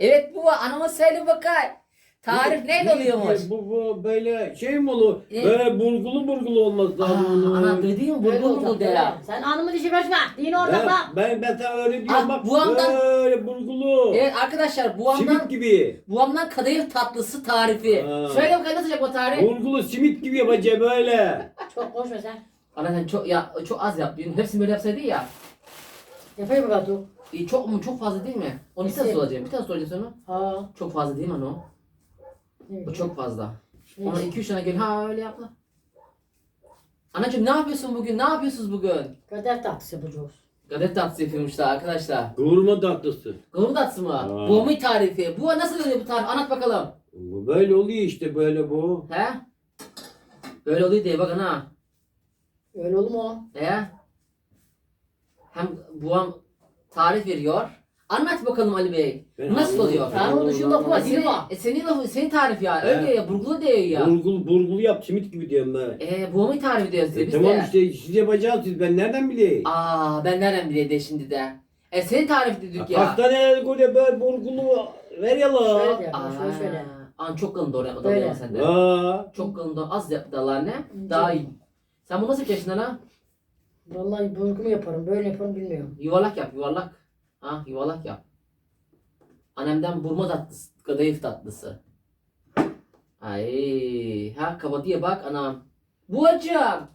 Evet bu anama söyle bakay. Tarif ne oluyormuş? Bu, bu böyle şey mi olur? Ne? Böyle burgulu burgulu olmaz Aa, lazım. ana dediğim Böyle burgul olacak, burgul de ya. Sen hanımın işi başma. Din orada Ben, bak. ben, ben sana öyle diyorum Ah, bak. bu andan- Böyle burgulu. Evet arkadaşlar bu Simit amdan gibi. bu amdan kadayıf tatlısı tarifi. Ha. Söyle bakayım nasıl olacak bu tarif? Burgulu simit gibi yapacağım böyle. Çok konuşma sen. Ana sen çok ya çok az yap. Hepsini böyle yapsaydın ya. Yapayım mı Batu? E, çok mu çok fazla değil mi? Onu bir tane Kesin. soracağım. Bir tane soracağım sana. Ha. Çok fazla değil mi o? ne O bileyim. çok fazla. Ona bileyim. 2-3 tane gel. Ha öyle yapma. Anacığım ne yapıyorsun bugün? Ne yapıyorsunuz bugün? Kader tatlısı yapacağız. Gadet tatlısı yapıyormuşlar arkadaşlar. Kavurma tatlısı. Kavun tatlısı mı? Aa. Bu mu tarifi? Bu nasıl oluyor bu tarif? Anlat bakalım. Bu Böyle oluyor işte böyle bu. He? Böyle oluyor diye bak ana. Öyle olur mu? He? Hem buam tarif veriyor. Anlat bakalım Ali Bey. Ben Nasıl oluyor? Ben onu düşün lafı var. Senin, e, senin, lafı- senin tarif ya. Öyle diyor ya. Burgulu diyor ya. Burgulu, burgulu yap simit gibi diyorum ben. E, bu mu tarif ediyoruz size E, biz tamam de. işte siz yapacaksınız siz ben nereden bileyim? Aa ben nereden bileyim de şimdi de. E senin tarif dedik ya. Hastaneye böyle böyle burgulu ver ya Şöyle la. de. Aa, Şöyle şöyle. An çok kalın doğru yapma Böyle. Böyle. sen de. Aa. Çok kalın doğru. Az yap dalar ne? Daha iyi. Sen bu nasıl yaşında lan? Vallahi burgumu yaparım. Böyle yaparım bilmiyorum. Yuvarlak yap yuvarlak. Ha yuvarlak yap. Annemden burma tatlısı, kadayıf tatlısı. Ay, ha kapatıya bak anam. Bu hocam.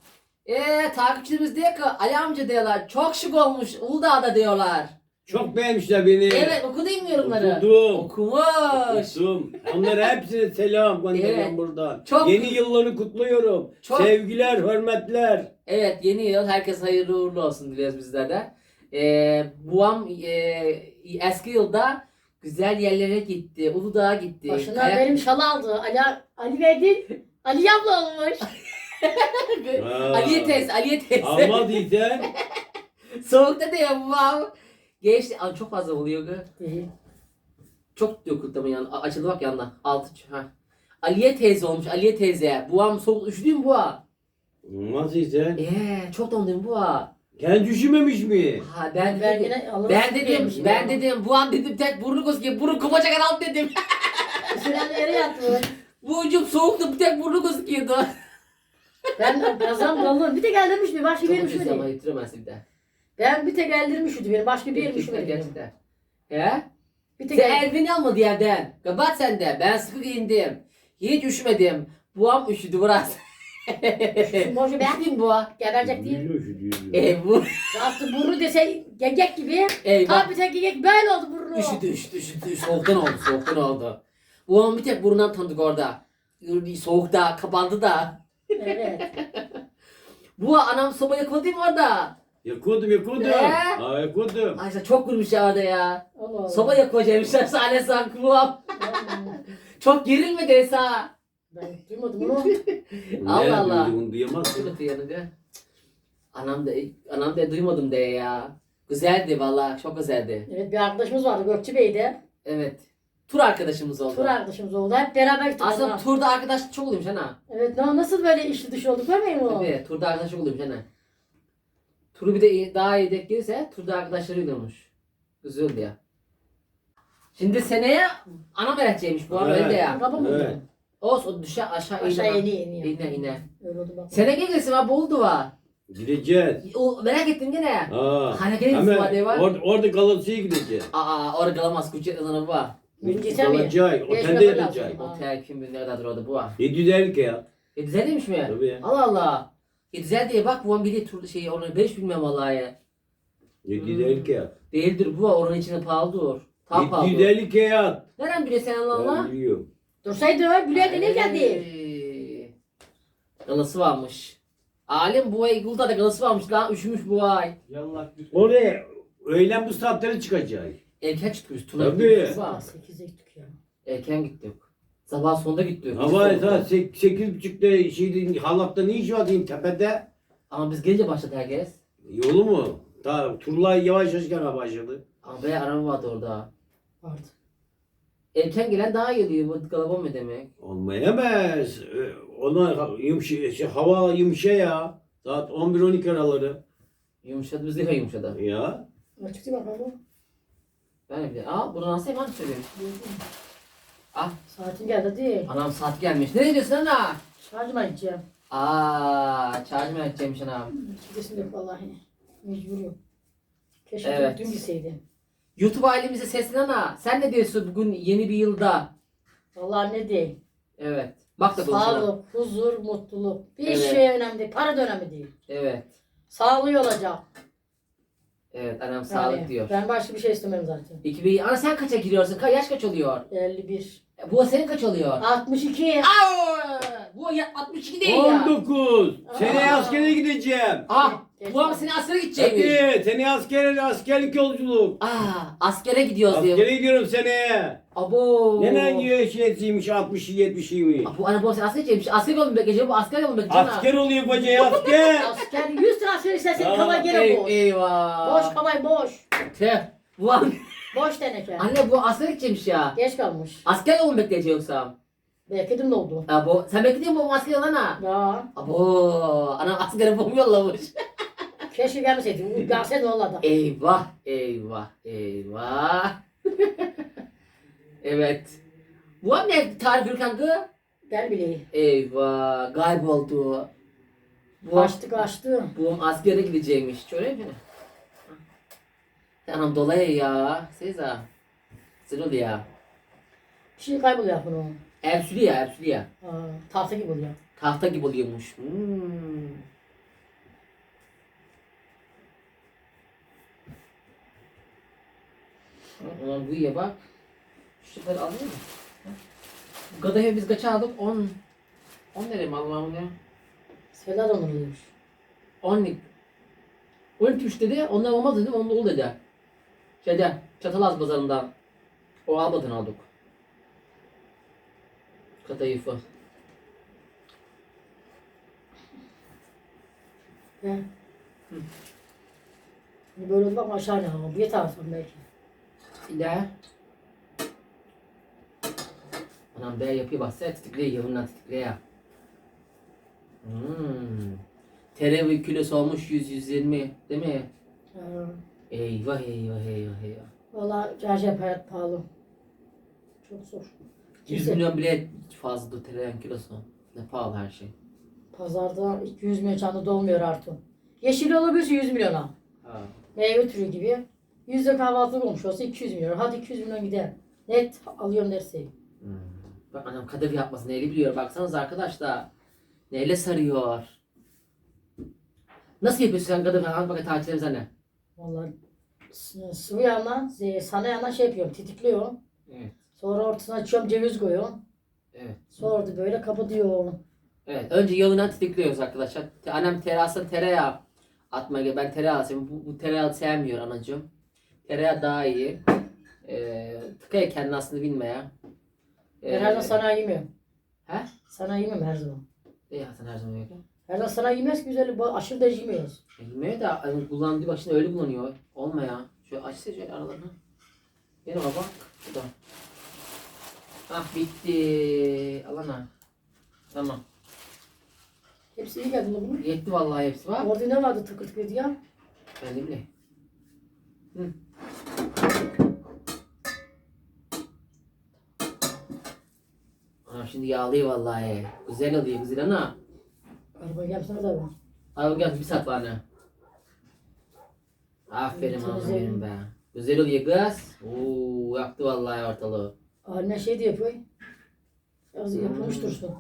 Eee takipçilerimiz diyor ki Ali amca diyorlar. Çok şık olmuş Uludağ'da diyorlar. Çok beğenmişler beni. Evet okudun mu yorumları? Okudum. Okumuş. Okudum. Onlara hepsine selam gönderiyorum Evet. buradan. Çok- Yeni yıllarını kutluyorum. Çok- Sevgiler, hürmetler. Evet yeni yıl herkes hayırlı uğurlu olsun diliyoruz bizler de. Ee, buam e, eski yılda güzel yerlere gitti. Uludağ'a gitti. Başına Kayak- benim şal aldı. Ali, Ali verdi. Ali abla olmuş. Aliye teyze, Aliye teyze. Almadıysan Soğukta da yapmam. Geçti. Aa, çok fazla oluyor. gı. Çok döküldü ama yan, açıldı bak yandan. Altı. Ha. Aliye teyze olmuş. Aliye teyze. Buam soğuk üşüdün mü buğa? Olmadıysa Eee çok dondum buğa. kendi üşümemiş mi? Ha ben Ben dedim. yine Allah'ın Ben dedim, yemişim ben dedim, buam dedim tek burnu gözüküyor, burnu kumacak al dedim. Süren yere yattı. Bu ucum soğuktu, bir tek burnu gözüküyordu. Ben birazdan dalırım. Bir tek eldirmiş mi? Başka bir Çok yerim ucuz ama üşümedi. yitiremezsin bir de. Ben bir tek eldirmiş beni. Başka bir yerim Gerçekten, üşümedi. gerçekten. He? Bir tek Sen el... elbini almadı yerden. Kapat sen de. Ben sıkı giyindim. Hiç üşümedim. Buam üşüdü biraz. Boşu ben Üşüdün buğa. geberecek değil. Üşüdü, üşüdü, üşüdü. E bu. Yaptı burnu dese gegek gibi. Eyvah. Tabi tek gegek böyle oldu burnu. Üşüdü, üşüdü, üşüdü. Soğuktan oldu, soğuktan oldu. Buam bir tek burnundan tanıdık orada. Soğukta, kapandı da. Evet. Bu anam soba değil mi orada? Yakıyordum, yakıyordum. Ee? Aa, yakıyordum. Ay işte çok kurmuş ya orada ya. Allah Allah. Soba yakılacakmışlar sahne sanki buam. Allah. Çok gerilmedi Esa. Ben duymadım bunu. Allah Allah. duydu, Onu duyamazsın. Şurada yanında. Anam da, anam da duymadım de ya. Güzeldi valla, çok güzeldi. Evet bir arkadaşımız vardı Gökçe Bey'de. Evet. Tur arkadaşımız oldu. Tur arkadaşımız oldu. Hep beraber gittik. Aslında ona. turda arkadaş çok oluyormuş ana. Evet na- nasıl böyle işli dışı olduk görmeyin mi? Tabii turda arkadaş çok oluyormuş ana. Turu bir de iyi- daha iyi denk gelirse turda arkadaşları oluyormuş. Güzel oldu ya. Şimdi seneye ana merakçıymış bu arada Evet. öyle de ya. Babam Evet. oldu. Olsun o düşe aşağı Aşağı iner. eni eni. İne ine. Öyle oldu bak. Sene gelirsin ha boldu var. Gideceğiz. O merak ettim gene. Aa. Hani gelirsin Hemen var diye var. orada, orada Galatasaray'a gideceğiz. Aa orada kalamaz küçük yazanı bu var. Geçen mi? Kalacak. Otelde kadar yatacak. sonra. Aa. Otel kim bilir ne kadar orada bu var. 750 ya. E güzel demiş mi? Tabii ya. Allah Allah. E güzel diye bak bu an biri tur şeyi onu ben hiç bilmem vallahi. 750 ya. Değildir bu var oranın içinde pahalıdır. Tam pahalı. 750 kağıt. Nereden biliyorsun sen Allah Allah? Ben biliyorum. Dursaydı Bülent ne geldi? Ay. Galası varmış. Alim bu ay Gul'da da galası varmış lan üşümüş bu ay. Oraya öğlen bu saatlere çıkacak. Erken çıkmış. Tuna Tabii. gittik. Aa, 8'e gittik ya. Erken gittik. Sabah sonunda gittik. Hava Hiç soğukta. saat 8.30'da şeydi halakta ne iş var diyeyim tepede. Ama biz gelince başladı herkes. Yolu mu? Ta turlar yavaş yavaş gelmeye başladı. Ama be araba vardı orada. Vardı. Erken gelen daha iyi oluyor. Bu kalabalık mı demek? Olmayamaz. Ee, Ona yumuşa, şey, hava yumuşa ya. Saat 11-12 araları. Yumuşadı. Biz de yumuşadı. Ya. Açıktı bakalım. Ben de. Aa buradan nasıl hemen söylüyorum. Ah Saatin geldi değil. anam saat gelmiş. Ne diyorsun ana? Şarjıma gideceğim. Aa mı edecekmiş anam. Gidesim yok vallahi. Mecburum. Keşke Evet. dün gitseydim. YouTube ailemize seslen ana. Sen ne diyorsun bugün yeni bir yılda? Vallahi ne diyeyim. Evet. Bak da konuşalım. Sağlık, huzur, mutluluk. Bir Evet. şey önemli değil. Para da önemli değil. Evet. Sağlığı olacak. Evet anam sağlık Yani diyor. Ben başka bir şey istemem zaten. 2000 ana sen kaça giriyorsun? Ka yaş kaç oluyor? 51. E, Bu senin kaç oluyor? 62. Aa, bu ya 62 değil ya. 19. Seneye Aa. askere gideceğim. Ah, bu ama seni askere gidecekmiş. Hadi seneye askere, askerlik yolculuk. Aa, askere gidiyoruz diyor. Askere gidiyorum seneye. Abo. Nenen yaşıymış 60'ı 70'iymiş. Aa, Bu ana bu seni asker gidecekmiş. Asker yolunu bekleyecek. Bu asker yolunu bekleyecek. Asker oluyor koca asker. Asker 100 lira asker istersen Aa, kaba gene Ey, boş. eyvah. Boş kabay boş. Tüh. Bu an... Boş teneke. Anne bu asker gidecekmiş ya. Geç kalmış. Asker bekleyecek yoksa. Belki de ne oldu? Abo. Sen bekliyor musun bu asker yolunu ana? Ya. Abo. Anam askere bomba yollamış. Keşke gelmeseydi. Gelse ne olurdu? Eyvah, eyvah, eyvah. evet. Bu an ne tarif kanka? Ben bileyim. Eyvah, kayboldu. Bu, Kaçtı kaçtı. bu askere gidecekmiş. Şöyle mi? Anam dolayı ya. Seyza. Sırıl ya. Şey kayboluyor bunu. Ersülü ya, ersülü ya. Ha, tahta gibi oluyor. Tahta gibi oluyormuş. Hmm. Ulan bu iyi bak. Şu sefer alıyor mu? Bu kadayıfı biz kaça aldık? 10 10 lira mı almam ne? Seller onurluymuş. 10 lik. 13 dedi. Ondan olmaz dedi. Onda ol dedi. Şeyde Çatalaz pazarından. O almadan aldık. Kadayıfı. He. Hani böyle oldu bak aşağı ne ama. Bir taraftan belki. İle. Anam B yapıyor bak sen titikliyor yavundan titikliyor. Hmm. Tereyağı kilosu olmuş 100-120 değil mi? Ha. Eyvah eyvah eyvah eyvah. Valla gerçek hayat pahalı. Çok zor. 100 Kimse- milyon bile fazla tereyağı kilosu. Ne pahalı her şey. Pazarda 200 milyon çanta dolmuyor artık. Yeşil olabilirse 100 milyona. Ha. Meyve türü gibi. Yüzde kahvaltılık olmuş olsa 200 milyon. Hadi 200 milyon gider. Net alıyorum derse. Hmm. Bak anam kadayıf yapması neyle biliyor baksanız arkadaşlar. Neyle sarıyor. Nasıl yapıyorsun sen kadayıf? Anlat bakayım anne. Vallahi sıvı yağla, sana yağla şey yapıyorum, titikliyorum. Evet. Sonra ortasına açıyorum, ceviz koyuyorum. Evet. Sonra da böyle kapatıyorum. Evet. Önce yağından titikliyoruz arkadaşlar. Annem terasa tereyağı atmaya gel. Ben tereyağı seviyorum. Bu, bu tereyağı sevmiyor anacığım. Tereyağı daha iyi. Ee, tıkaya kendini aslında bilmeye. Ben her zaman Ee, sana yemiyorum. He? Sana yemiyorum her zaman. İyi ya sen her zaman öyle. Her zaman sana yemez ki güzel, aşırı da yemiyoruz. Bilmiyor da hani kullandığı başında öyle kullanıyor. Olma ya. Şöyle açsa şöyle aralarını. Yine bak. Bu da. Ah bitti. Alana. Tamam. Hepsi iyi geldi bunun. Yetti vallahi hepsi var. Orada ne vardı tıkır tıkır diye? Ben de bileyim. Hı. Anam şimdi yağlıyor vallahi. Güzel oluyor güzel ana. Araba gelsene de ben. Abi gel bir saat var ne? Aferin anam benim be. Güzel oluyor kız. Oo yaktı vallahi ortalığı. Haline şey de yapıyor. Az Hmm. yapılmış dursun.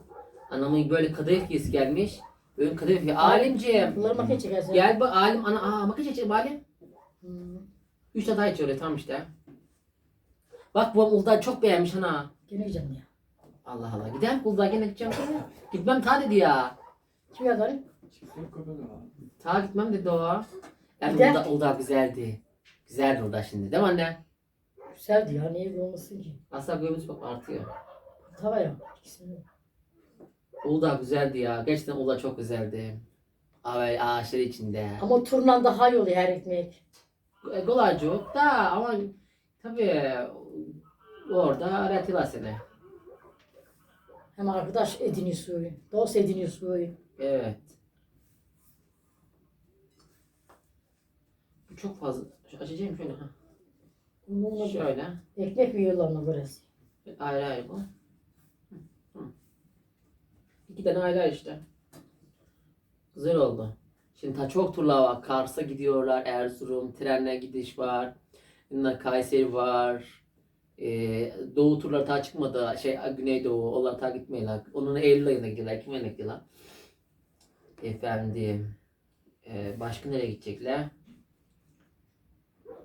Anamın böyle kadayıf giysi gelmiş. Böyle kadayıf ya. Alimciğim. Bunları makine çekersen. Gel bak alim ana aa makine çekelim alim. Hmm. Üç tane daha içiyor öyle tamam işte. Bak bu Uludağ çok beğenmiş ana. Gene gideceğim ya. Allah Allah. Gidelim Uludağ'a gene gideceğim. Gitmem ta dedi ya. Kim geldi Ali? Ta gitmem dedi o. Yani Gidelim. Uludağ, Uludağ güzeldi. Güzeldi Uludağ şimdi değil mi anne? Güzeldi ya. Niye olmasın ki? Aslında göğümüz çok artıyor. Tava ya. İkisini. Uludağ güzeldi ya. Gerçekten Uludağ çok güzeldi. Abi ağaçları içinde. Ama turnan daha iyi oluyor her ekmek. E, Kolaycı yok da ama tabii orada öğretiyorlar seni. Hem arkadaş ediniyorsun. Dost ediniyorsun. Evet. Bu çok fazla. Şu açacağım şöyle. Ha. Bununla Şöyle. ekmek yiyorlar burası. Ayrı ayrı bu. Hı, hı. İki tane ayrı ayrı işte. Güzel oldu. Şimdi ta çok turlar var. Kars'a gidiyorlar. Erzurum. Trenle gidiş var. Yine Kayseri var. Ee, doğu turları daha çıkmadı. Şey Güneydoğu. Onlar daha gitmiyorlar. Onun Eylül ayında gidiyorlar. Ekim ayında gidiyorlar. Efendim. Ee, başka nereye gidecekler?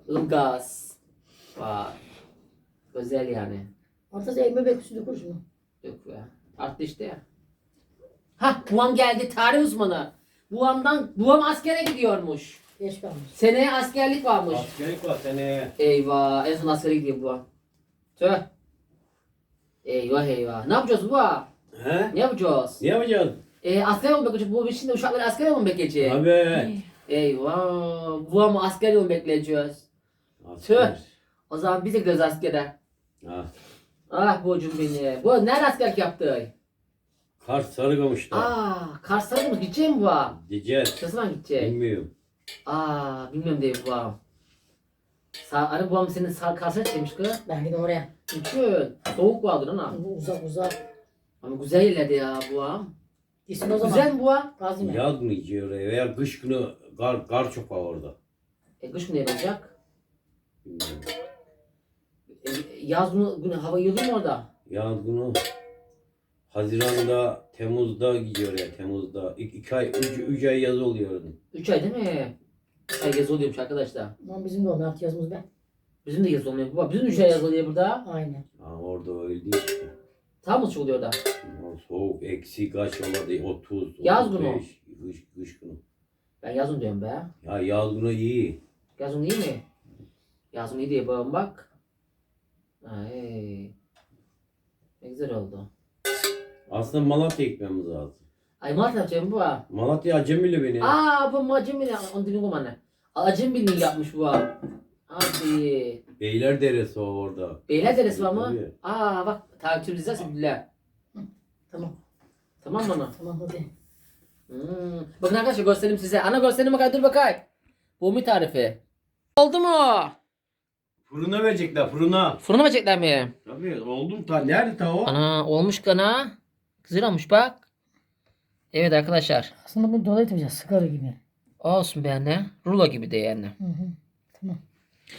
Ilgaz var. Özel yani. Ortası ekmek bekliyorsun kuruş mu? Yok be. Arttı işte ya. Ha buam geldi tarih uzmanı. Buamdan, buam askere gidiyormuş. Geç kalmış. Seneye askerlik varmış. Askerlik var seneye. Eyvah en son askere gidiyor buam. Tüh. Eyvah eyvah. Ne yapacağız buam? He? Ne yapacağız? Ne yapacaksın? E, asker olmak için bu şimdi uşakları asker olmak bekleyecek. Abi. Eyvah. Buam asker olmak bekleyeceğiz. Asker. O zaman biz de gidiyoruz askere. Ha. Ah bocum beni. Bu nerede askerlik yaptı? Kars Sarıkamış'ta. Aa, Kars'a mı gidecek mi bu? Diyeceğiz. Ne zaman gidecek? Bilmiyorum. Aa, bilmiyorum diye babam. Sa hani babam senin sağ Kars'a gitmiş kız. Ben gideyim oraya. Çünkü soğuk vardır ana. Bu uzak uzak. Ama güzel yerlerde ya babam. Gitsin o zaman. Güzel mi bu? Gazi mi? Yaz günü gidiyor oraya veya kış günü kar, kar çok var orada. E, kış günü yapacak. Bilmiyorum. E, yaz günü, günü hava olur mu orada? Yaz günü Haziran'da, Temmuz'da gidiyor ya Temmuz'da. İki, iki ay, üç, üç ay yaz oluyor. orada. 3 ay değil mi? 3 ay yaz oluyormuş arkadaşlar. Aman bizim de olmuyor. Artık yazımız be. Bizim de yaz olmuyor baba. Bizim de 3 ay yaz oluyor burada. Aynen. Ha, orada öyle değil. Tam orada? O soğuk, eksi kaç olmadı? 30, Yaz o. 35, Kış, kış günü. Ben yazın diyorum be. Ya yaz günü iyi. Yazın iyi mi? Yazın iyi diye babam bak. Ay. Ne güzel oldu. Aslında Malatya gitmemiz lazım. Ay Mart yapacağım bu ha. Malatya acemili beni. Aa bu Acemili onu dinliyorum anne. Acemili yapmış bu abi. Abi. Beyler Deresi o orada. Beyler deresi var mı? Tabii. Aa bak takipçimiz izlersin billah. Tamam. Tamam mı ana? Tamam hadi. Hmm. Bakın arkadaşlar göstereyim size. Ana göstereyim bakayım dur bakayım. Bu mu tarifi? Oldu mu? Fırına verecekler fırına. Fırına verecekler mi? Tabii oldum ta. Nerede ta o? Ana olmuş kana. Güzel olmuş bak. Evet arkadaşlar. Aslında bunu dolayı yapacağız. Sigara gibi. Olsun be anne. Rulo gibi de yani. Hı hı. Tamam.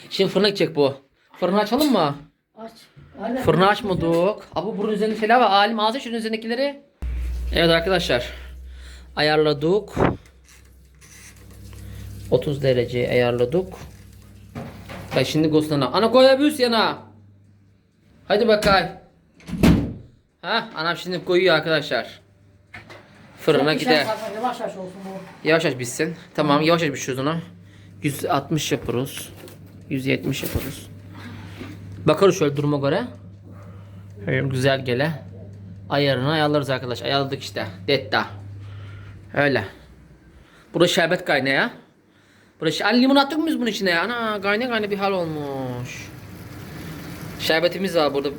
Şimdi fırına gidecek bu. Fırını açalım mı? Aç. Aynen. Fırını açmadık. Abi bunun üzerinde şeyler var. Alim ağzı şunun üzerindekileri. Evet arkadaşlar. Ayarladık. 30 derece ayarladık. Ben şimdi goslarına. Ana koyabiliyoruz yana. Hadi bakayım. Ha, anam şimdi koyuyor arkadaşlar. Fırına gider. Yavaş yavaş olsun bu. Yavaş yavaş bitsin. Tamam yavaş yavaş pişiriyoruz onu. 160 yaparız. 170 yaparız. Bakarız şöyle duruma göre. Öyle güzel gele. Ayarını ayarlarız arkadaş. Ayarladık işte. Detta. Öyle. Burası şerbet kaynağı ya. Burası Anne limon attık mı biz bunun içine ya? Ana kayna kayna bir hal olmuş. Şerbetimiz var burada.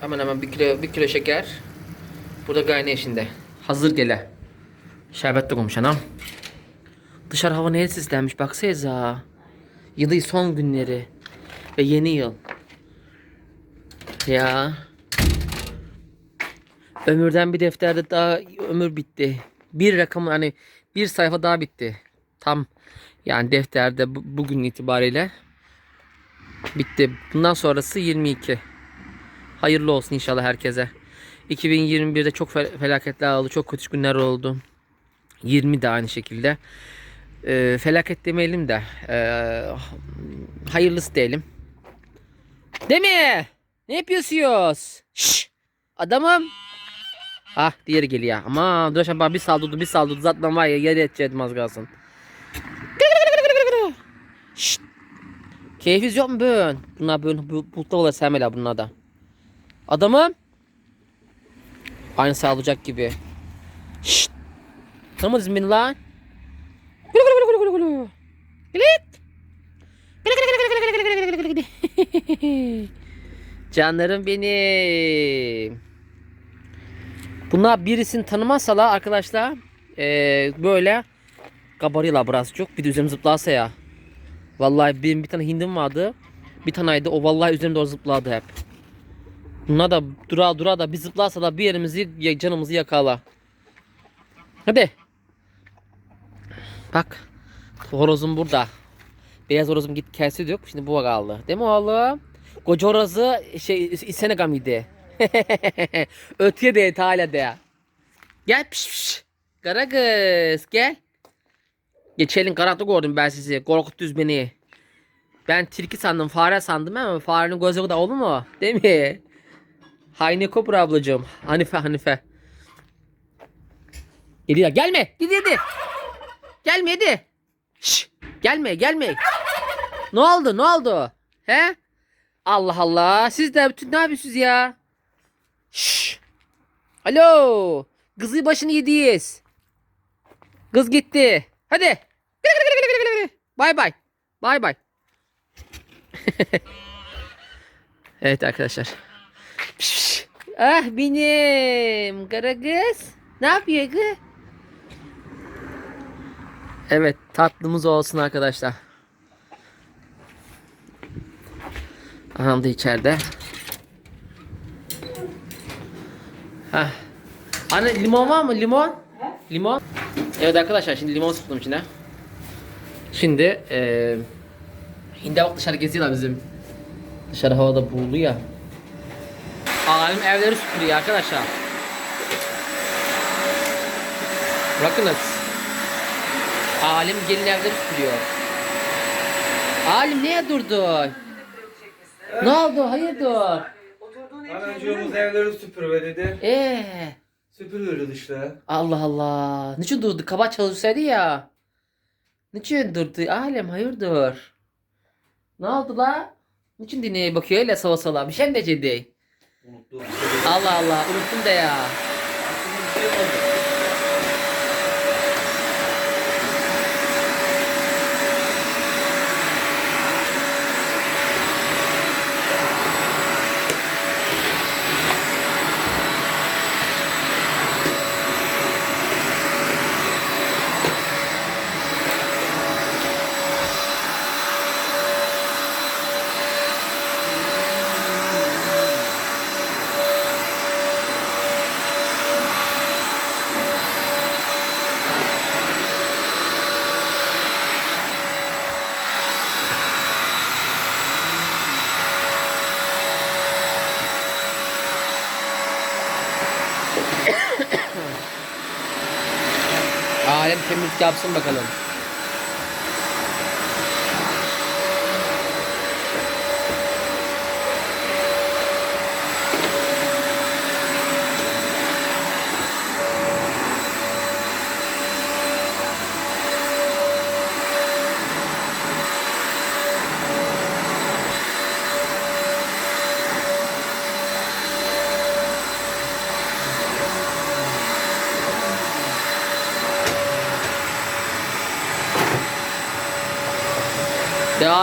Hemen hemen bir kilo, bir kilo şeker. Burada kaynağı içinde. Hazır gele. Şerbet de koymuş anam. Dışarı hava neye sislenmiş baksanıza. Yılın son günleri. Ve yeni yıl. Ya. Ömürden bir defterde daha ömür bitti. Bir rakam hani bir sayfa daha bitti. Tam yani defterde bu- bugün itibariyle bitti. Bundan sonrası 22. Hayırlı olsun inşallah herkese. 2021'de çok fel- felaketler oldu. Çok kötü günler oldu. 20 de aynı şekilde. Ee, felaket demeyelim de ee, hayırlısı diyelim. Değil mi? Ne yapıyorsunuz? Şşş! Adamım. Ah diğeri geliyor. Ama dur aşağı bir saldırdı bir saldırdı zaten var ya yere edeceğim az kalsın. Şşt! Keyfiz yok mu bugün? Bunlar bugün bu, bulutta olur sevmeler bunlar da. Adamım. Aynı sağlayacak gibi. Şşt! Tanımadınız beni lan? Canlarım benim. Bunlar birisini tanımazsalar arkadaşlar eee, böyle kabarıyorlar biraz çok. Bir de üzerine zıplarsa ya. Vallahi benim bir tane hindim vardı. Bir taneydi o vallahi üzerinde o zıpladı hep. Buna da dura dura da bir zıplarsa da bir yerimizi canımızı yakala. Hadi. Bak. Horozum burada. Beyaz horozum git kesti yok. Şimdi bu kaldı. Değil mi oğlum? Koca horozu şey Senegal idi. Ötüye de hala de. Gel piş piş. Kara kız gel. Geçelim karanlık gördüm ben sizi. Korkuttunuz beni. Ben tilki sandım, fare sandım ama farenin gözü de olur mu? Değil mi? Hayni Kopra ablacığım. Hanife Hanife. Geliyor. Gelme. Gidi hadi. Gelme hadi. Şş, gelme gelme. ne oldu ne oldu? He? Allah Allah. Siz de bütün ne yapıyorsunuz ya? Şş. Alo. Kızı başını yediyiz. Kız gitti. Hadi. Bay bay. Bay bay. evet arkadaşlar. Piş, piş. Ah benim kara kız. Ne yapıyor kız? Evet tatlımız olsun arkadaşlar. Aha da içeride. Hah. Anne limon var mı? Limon? Limon? Evet arkadaşlar şimdi limon sıktım içine. Şimdi eee Hindi bak dışarı geziyorlar bizim. Dışarı havada buğulu ya. Alim evleri süpürüyor arkadaşlar. Bakınız. Alim gelin evleri süpürüyor. Alim niye durdu? Ne oldu? Hayırdır? Anacığımız evleri süpürme dedi. Eee. Süpürüyoruz işte. Allah Allah. Niçin durdu? Kaba çalışsaydı ya. Niçin durdu? Alem hayırdır? Ne oldu la? Niçin dinleye bakıyor öyle sava sava? Bir şey mi dedi? Unuttum. Allah Allah unuttum da ya. Alem temizlik yapsın bakalım.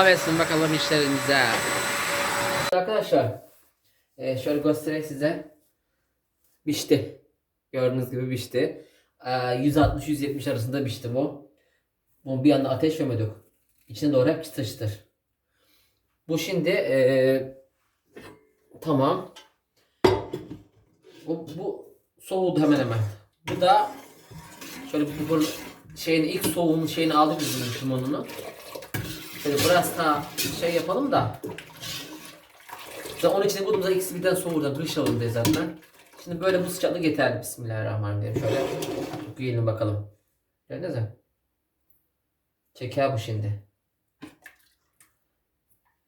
Devam etsin bakalım işlerinize. Arkadaşlar e, şöyle göstereyim size. Bişti. Gördüğünüz gibi bişti. E, 160-170 arasında bişti bu. Bunu bir anda ateş yemedik. İçine doğru hep çıtır. Bu şimdi e, tamam. Bu, bu soğudu hemen hemen. Bu da şöyle bu, bu şeyin ilk soğuğun şeyini aldık biz limonunu. Şöyle biraz daha şey yapalım da. Zaten onun içine bulduğumuzda ikisi birden soğurdu. Kış havundayız zaten. Şimdi böyle bu sıcaklık yeterli. Bismillahirrahmanirrahim. Şöyle yiyelim bakalım. Gördünüz mü? Çeker bu şimdi.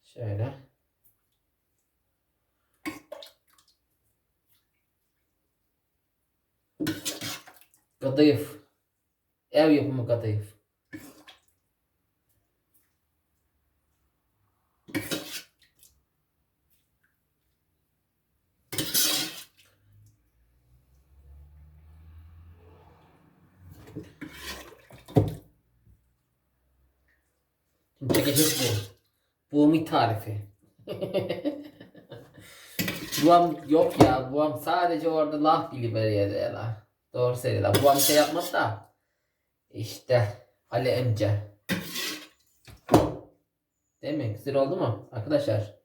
Şöyle. Kadayıf. Ev yapımı kadayıf. Çekecek bu. Buğum tarifi. Buam yok ya. Buam sadece orada laf dili veriyor ya. Doğru söylüyorlar. Buam şey yapmaz da. İşte Ali Emce. Değil mi? Güzel oldu mu arkadaşlar?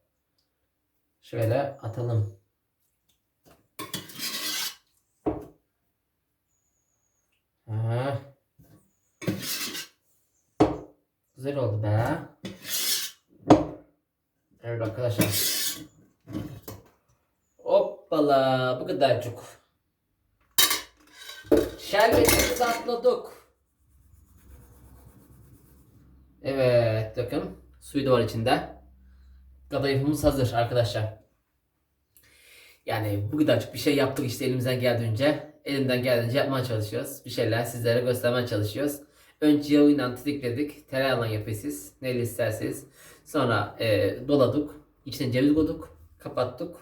Şöyle atalım. Ha. Güzel oldu be. Evet arkadaşlar. Hoppala bu kadar çok. Şerbetimizi atladık. Evet bakın suyu da var içinde. Kadayıfımız hazır arkadaşlar. Yani bu kadarcık bir şey yaptık işte elimizden geldiğince. Elimden geldiğince yapmaya çalışıyoruz. Bir şeyler sizlere göstermeye çalışıyoruz. Önce yağıyla titrekledik. Tereyağıyla yapıyoruz. Neyle isterseniz. Sonra e, doladık. İçine ceviz koyduk. Kapattık.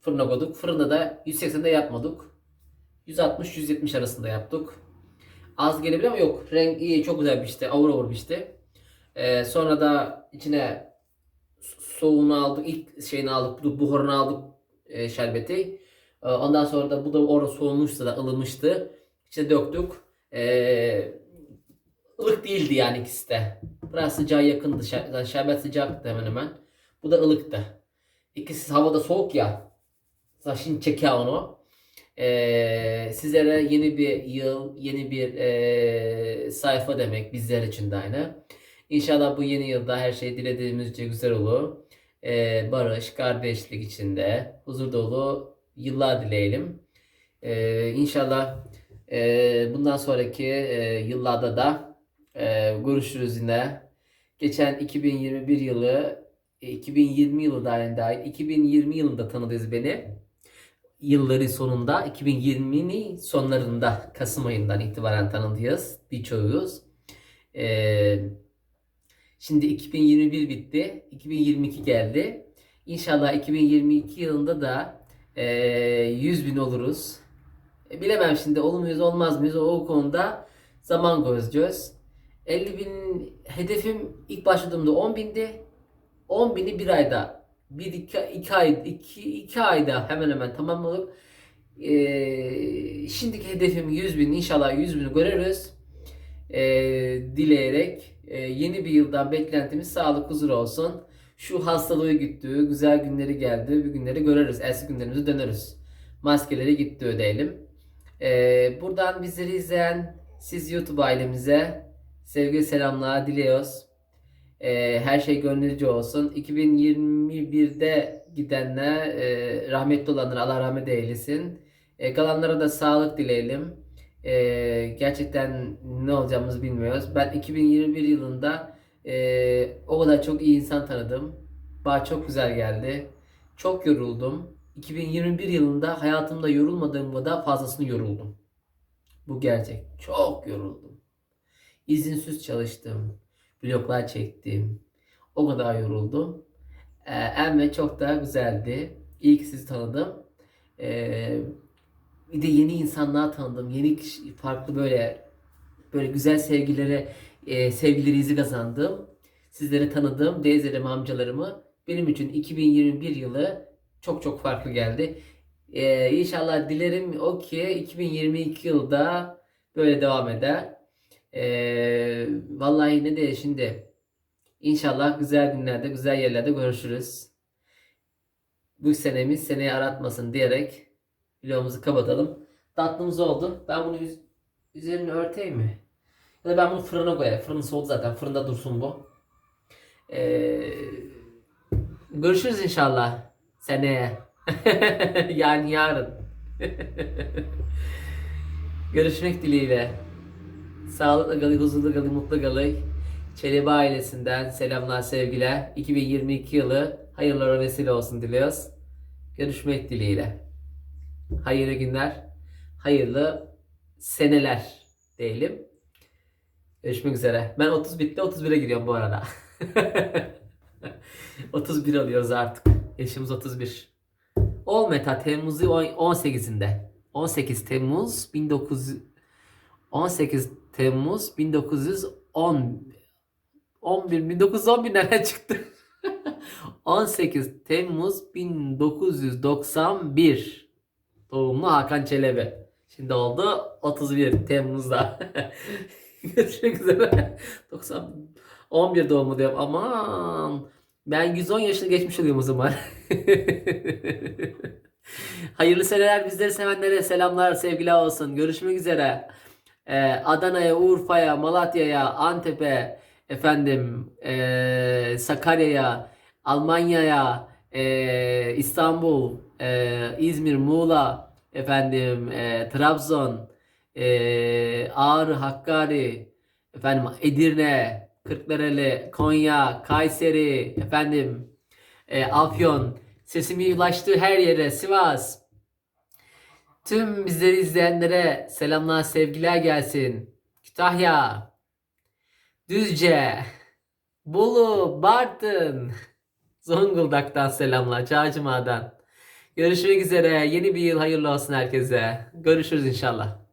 Fırına koyduk. Fırında da 180'de yapmadık. 160-170 arasında yaptık. Az gelebilir ama yok. Renk iyi. Çok güzel pişti. Avur avur pişti. Ee, sonra da içine so- soğuğunu aldık. ilk şeyini aldık. bu- Buharını aldık e, şerbeti. Ee, ondan sonra da bu da orada soğumuştu da ılımıştı. İçine döktük. Ee, ılık değildi yani ikisi de. Biraz sıcağa yakındı. Şerbet sıcaktı hemen hemen. Bu da ılıktı. İkisi havada soğuk ya. Şimdi çeker onu. Ee, sizlere yeni bir yıl, yeni bir ee, sayfa demek bizler için de aynı. İnşallah bu yeni yılda her şey dilediğimizce güzel olur. Ee, barış, kardeşlik içinde, huzur dolu yıllar dileyelim. Ee, inşallah ee, bundan sonraki ee, yıllarda da ee, görüşürüz yine. Geçen 2021 yılı, e, 2020 yılı da dahil, 2020 yılında tanıdınız beni yılları sonunda 2020'nin sonlarında Kasım ayından itibaren tanıdığız birçoğuyuz. Ee, şimdi 2021 bitti. 2022 geldi. İnşallah 2022 yılında da e, 100 bin oluruz. E, bilemem şimdi olur muyuz olmaz mıyız o, konuda zaman göreceğiz. 50 bin hedefim ilk başladığımda 10 bindi. 10 bini bir ayda bir iki, iki ay iki, iki ayda hemen hemen tamamladık. Ee, şimdiki hedefim 100 bin inşallah 100 bini görürüz. Ee, dileyerek e, yeni bir yıldan beklentimiz sağlık huzur olsun. Şu hastalığı gitti, güzel günleri geldi, bir günleri görürüz, eski günlerimize döneriz. Maskeleri gitti ödeyelim. Ee, buradan bizleri izleyen siz YouTube ailemize sevgi selamlar diliyoruz. Ee, her şey gönlünüzce olsun. 2021'de gidenler, e, rahmetli olanlara Allah rahmet eylesin. E, kalanlara da sağlık dileyelim. E, gerçekten ne olacağımızı bilmiyoruz. Ben 2021 yılında e, o kadar çok iyi insan tanıdım. Bana çok güzel geldi. Çok yoruldum. 2021 yılında hayatımda yorulmadığım kadar fazlasını yoruldum. Bu gerçek. Çok yoruldum. İzinsiz çalıştım bloklar çektim. O kadar yoruldum. Ee, çok da güzeldi. İyi ki sizi tanıdım. Ee, bir de yeni insanlar tanıdım. Yeni kişi- farklı böyle böyle güzel sevgilere e, sevgilerinizi kazandım. Sizleri tanıdım. Teyzelerimi, amcalarımı. Benim için 2021 yılı çok çok farklı geldi. Ee, inşallah dilerim o ki 2022 yılda böyle devam eder. Ee, vallahi ne de şimdi inşallah güzel günlerde güzel yerlerde görüşürüz. Bu senemiz seneyi aratmasın diyerek videomuzu kapatalım. Tatlımız oldu. Ben bunu üz- üzerine örteyim mi? Ya da ben bunu fırına koyayım. Fırın soğudu zaten. Fırında dursun bu. Ee, görüşürüz inşallah seneye. yani yarın. Görüşmek dileğiyle. Sağlıklı kalın, huzurlu kalın, mutlu kalın. Çelebi ailesinden selamlar, sevgiler. 2022 yılı hayırlara vesile olsun diliyoruz. Görüşmek dileğiyle. Hayırlı günler, hayırlı seneler diyelim. Görüşmek üzere. Ben 30 bitti, 31'e giriyorum bu arada. 31 alıyoruz artık. Yaşımız 31. Olmeta Temmuz'u 18'inde. 18 Temmuz 1900 18 Temmuz 1910 11 1911 nereden çıktı? 18 Temmuz 1991 doğumlu Hakan Çelebi. Şimdi oldu 31 Temmuz'da. Görüşmek üzere. 90 11 doğumlu diyorum. Aman. Ben 110 yaşını geçmiş oluyorum o zaman. Hayırlı seneler bizleri sevenlere selamlar sevgiler olsun. Görüşmek üzere. Ee, Adana'ya, Urfa'ya, Malatya'ya, Antep'e, efendim ee, Sakarya'ya, Almanya'ya, ee, İstanbul, ee, İzmir, Muğla, efendim ee, Trabzon, ee, Ağrı, Hakkari, efendim Edirne, Kırklareli, Konya, Kayseri, efendim ee, Afyon, sesimin ulaştığı her yere, Sivas, Tüm bizleri izleyenlere selamlar, sevgiler gelsin. Kütahya, Düzce, Bolu, Bartın, Zonguldak'tan selamlar, Çağcıma'dan. Görüşmek üzere. Yeni bir yıl hayırlı olsun herkese. Görüşürüz inşallah.